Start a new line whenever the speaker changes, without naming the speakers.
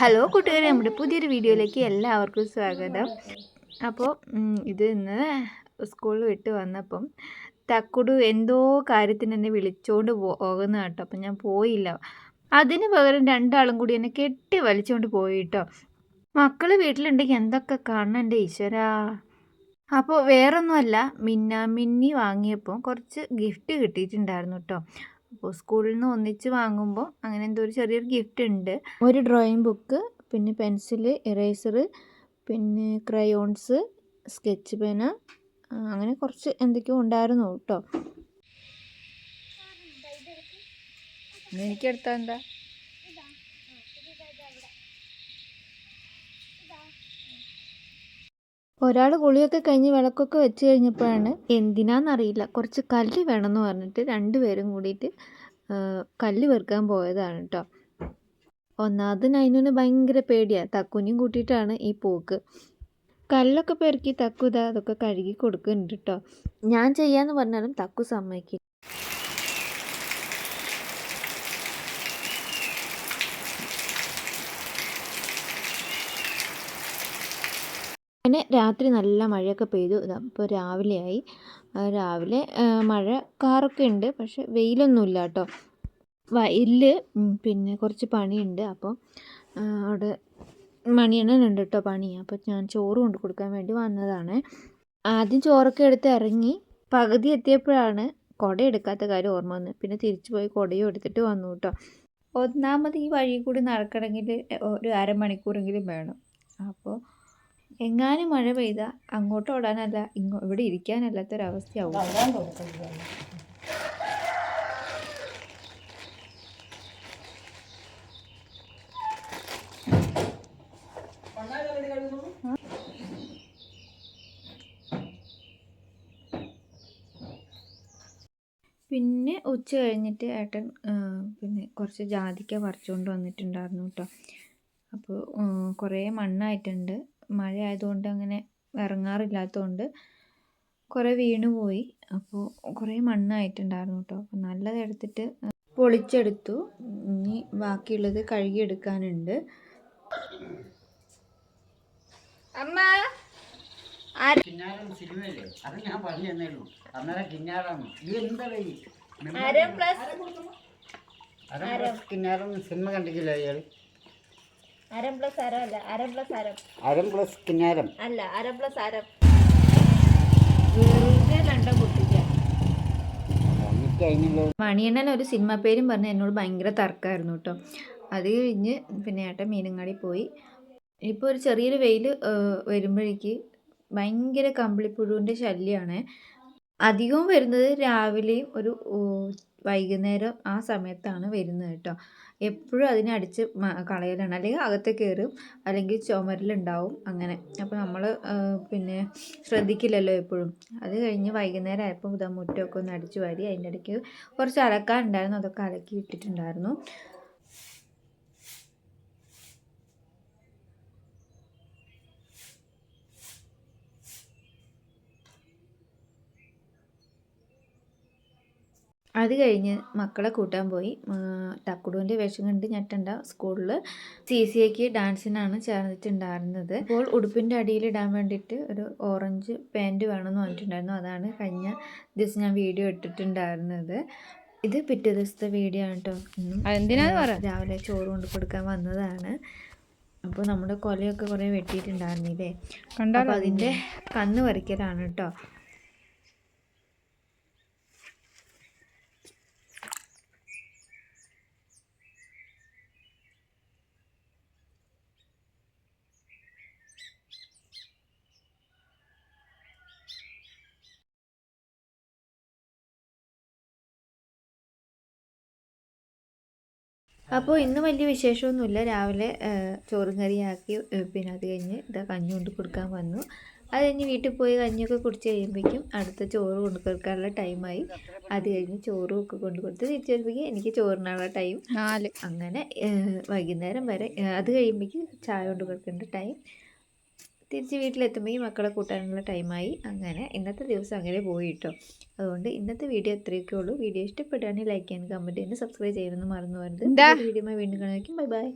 Hello കൂട്ടുകാരെ നമ്മുടെ പുതിയൊരു വീഡിയോയിലേക്ക് എല്ലാവർക്കും സ്വാഗതം. അപ്പോൾ ഇത് ഇന്ന് സ്കൂളിൽ വിട്ട് വന്നപ്പം തക്കുടു എന്തോ കാര്യത്തിന് എന്നെ വിളിച്ചുകൊണ്ട് പോകുന്ന കേട്ടോ. അപ്പം ഞാൻ പോയില്ല. അതിന് പകരം രണ്ടാളും കൂടി എന്നെ കെട്ടി വലിച്ചുകൊണ്ട് പോയി കേട്ടോ മക്കൾ വീട്ടിലുണ്ടെങ്കിൽ എന്തൊക്കെ കാണണം എന്റെ ഈശ്വരാ? അപ്പോൾ വേറൊന്നുമല്ല മിന്ന മിന്നി വാങ്ങിയപ്പോൾ കുറച്ച് ഗിഫ്റ്റ് കിട്ടിയിട്ടുണ്ടായിരുന്നു കേട്ടോ. അപ്പോൾ സ്കൂളിൽ നിന്ന് ഒന്നിച്ച് വാങ്ങുമ്പോൾ അങ്ങനെ എന്തോ ഒരു ചെറിയൊരു ഗിഫ്റ്റ് ഉണ്ട്. ഒരു ഡ്രോയിങ് ബുക്ക് പിന്നെ പെൻസിൽ ഇറേസർ പിന്നെ ക്രയോൺസ് സ്കെച്ച് പേന അങ്ങനെ കുറച്ച് എന്തൊക്കെയോ ഉണ്ടായിരുന്നു കേട്ടോ. എനിക്കെടുത്താ എന്താ? ഒരാൾ കുളിയൊക്കെ കഴിഞ്ഞ് വിളക്കൊക്കെ വെച്ച് കഴിഞ്ഞപ്പോഴാണ് എന്തിനാന്നറിയില്ല. കുറച്ച് കല്ല് വേണമെന്ന് പറഞ്ഞിട്ട് രണ്ടുപേരും കൂടിയിട്ട് കല്ല് വെറുക്കാൻ പോയതാണ് കേട്ടോ ഒന്നാമത് നൈനുവിന് ഭയങ്കര പേടിയാണ് തക്കുനിയും കൂട്ടിയിട്ടാണ് ഈ പോക്ക്. കല്ലൊക്കെ പെറുക്കി തക്കു ഇതാ അതൊക്കെ കഴുകി കൊടുക്കുന്നുണ്ട് കേട്ടോ ഞാൻ ചെയ്യാന്ന് പറഞ്ഞാലും തക്കു സമ്മതിക്കില്ല. അങ്ങനെ രാത്രി നല്ല മഴയൊക്കെ പെയ്തു. അപ്പോൾ രാവിലെയായി. രാവിലെ മഴ കാറൊക്കെ ഉണ്ട്. പക്ഷെ വെയിലൊന്നുമില്ല കേട്ടോ. വയലിൽ പിന്നെ കുറച്ച് പണിയുണ്ട്. അപ്പോൾ അവിടെ മണിയണ്ണനുണ്ട് കേട്ടോ പണി. അപ്പോൾ ഞാൻ ചോറ് കൊണ്ട് കൊടുക്കാൻ വേണ്ടി വന്നതാണ്. ആദ്യം ചോറൊക്കെ എടുത്ത് ഇറങ്ങി പകുതി എത്തിയപ്പോഴാണ് കുട എടുക്കാത്ത കാര്യം ഓർമ്മ വന്നത്. പിന്നെ തിരിച്ചു പോയി കുടയും എടുത്തിട്ട് വന്നു കേട്ടോ. ഒന്നാമത് ഈ വഴി കൂടി നടക്കണമെങ്കിൽ ഒരു അരമണിക്കൂറെങ്കിലും വേണം. അപ്പോൾ എങ്ങാനും മഴ പെയ്താൽ അങ്ങോട്ട് ഓടാനല്ല ഇങ്ങോ ഇവിടെ ഇരിക്കാനല്ലാത്തൊരവസ്ഥയാവും. പിന്നെ ഉച്ച കഴിഞ്ഞിട്ട് ഏട്ടൻ പിന്നെ കുറച്ച് ജാതിക്ക പറിച്ചുകൊണ്ട് വന്നിട്ടുണ്ടായിരുന്നു കേട്ടോ അപ്പോൾ കുറേ മണ്ണായിട്ടുണ്ട്. മഴ ആയതുകൊണ്ട് അങ്ങനെ ഇറങ്ങാറില്ലാത്തതുകൊണ്ട് കുറേ വീണുപോയി. അപ്പോൾ കുറേ മണ്ണായിട്ടുണ്ടായിരുന്നു കേട്ടോ അപ്പോൾ നല്ലത് എടുത്തിട്ട് പൊളിച്ചെടുത്തു. ഇനി ബാക്കിയുള്ളത് കഴുകിയെടുക്കാനുണ്ട്. അമ്മ! ആര്?
കിന്നാരം സിനിമയില്ലേ? അത് ഞാൻ പറഞ്ഞു തന്നേ ഉള്ളൂ. അന്നേരം എന്താ സിനിമ കണ്ടിട്ടില്ല അയാൾ
അരം പ്ലസ് അരം അല്ല അരം പ്ലസ് അരം.
അരം പ്ലസ് കിന്നാരം
അല്ല അരം പ്ലസ് അരം. വെറുതെ രണ്ട പൊട്ടിച്ച മണിയണ്ണൻ ഒരു സിനിമ പേരും പറഞ്ഞ് എന്നോട് ഭയങ്കര തർക്കമായിരുന്നു കേട്ടോ. അത് കഴിഞ്ഞ് പിന്നെ ഏട്ടൻ മീനങ്ങാടി പോയി. ഇപ്പോൾ ഒരു ചെറിയൊരു വെയിൽ വരുമ്പോഴേക്ക് ഭയങ്കര കമ്പിളിപ്പുഴുവിന്റെ ശല്യമാണ്. അധികവും വരുന്നത് രാവിലെയും ഒരു വൈകുന്നേരം ആ സമയത്താണ് വരുന്നത് കേട്ടോ. എപ്പോഴും അതിനെ അടിച്ച് കളയലാണ്. അല്ലെങ്കിൽ അകത്ത് കയറും അല്ലെങ്കിൽ ചുമരിലുണ്ടാവും അങ്ങനെ. അപ്പോൾ നമ്മൾ പിന്നെ ശ്രദ്ധിക്കില്ലല്ലോ എപ്പോഴും. അത് കഴിഞ്ഞ് വൈകുന്നേരം ആയപ്പോൾ ഇതാ മുറ്റമൊക്കെ ഒന്ന് അടിച്ചു വാരി അതിന്റെ ഇടയ്ക്ക് കുറച്ച് അലക്കാറുണ്ടായിരുന്നു അതൊക്കെ അലക്കി ഇട്ടിട്ടുണ്ടായിരുന്നു. അത് കഴിഞ്ഞ് മക്കളെ കൂട്ടാൻ പോയി. തക്കുടുവിന്റെ വേഷം കണ്ട് ഞെട്ടണ്ട. സ്കൂളിൽ സി സി എക്ക് ഡാൻസിനാണ് ചേർന്നിട്ടുണ്ടായിരുന്നത്. അപ്പോൾ ഉടുപ്പിന്റെ അടിയിൽ ഇടാൻ വേണ്ടിയിട്ട് ഒരു ഓറഞ്ച് പാന്റ് വേണമെന്ന് പറഞ്ഞിട്ടുണ്ടായിരുന്നു. അതാണ് കഴിഞ്ഞ ദിവസം ഞാൻ വീഡിയോ ഇട്ടിട്ടുണ്ടായിരുന്നത്. ഇത് പിറ്റേ ദിവസത്തെ വീഡിയോ ആണ് കേട്ടോ രാവിലെ ചോറ് കൊണ്ട് കൊടുക്കാൻ വന്നതാണ്. അപ്പോൾ നമ്മുടെ കൊലയൊക്കെ കുറേ വെട്ടിയിട്ടുണ്ടായിരുന്നില്ലേ? അപ്പോൾ അതിന്റെ കണ്ണ് പറിക്കലാണ് കേട്ടോ അപ്പോൾ ഇന്ന് വലിയ വിശേഷമൊന്നുമില്ല. രാവിലെ ചോറും കറിയാക്കി പിന്നെ അത് കഴിഞ്ഞ് ഇതാ കഞ്ഞി കൊണ്ട് കൊടുക്കാൻ വന്നു. അത് കഴിഞ്ഞ് വീട്ടിൽ പോയി കഞ്ഞിയൊക്കെ കുടിച്ച് കഴിയുമ്പോഴേക്കും അടുത്ത ചോറ് കൊണ്ട് കൊടുക്കാനുള്ള ടൈമായി അത് കഴിഞ്ഞ് ചോറും ഒക്കെ കൊണ്ട് കൊടുത്ത് തിരിച്ചു വരുമ്പോഴേക്കും എനിക്ക് ചോറിനുള്ള ടൈം
നാല്.
അങ്ങനെ വൈകുന്നേരം വരെ അത് കഴിയുമ്പോഴേക്കും ചായ കൊണ്ട് കൊടുക്കേണ്ട ടൈം തിരിച്ച് വീട്ടിലെത്തുമ്പോൾ ഈ മക്കളെ കൂട്ടാനുള്ള ടൈമായി അങ്ങനെ ഇന്നത്തെ ദിവസം അങ്ങനെ പോയി കേട്ടോ അതുകൊണ്ട് ഇന്നത്തെ വീഡിയോ ഇത്രയൊക്കെ ഉള്ളൂ. വീഡിയോ ഇഷ്ടപ്പെടുകയാണെങ്കിൽ ലൈക്ക് ചെയ്യാനും കമന്റ് ചെയ്യാനും സബ്സ്ക്രൈബ് ചെയ്യാനൊന്നും മറന്നു പോകരുത്? വീഡിയോ വീണ്ടും കാണാൻ ബൈ ബൈ.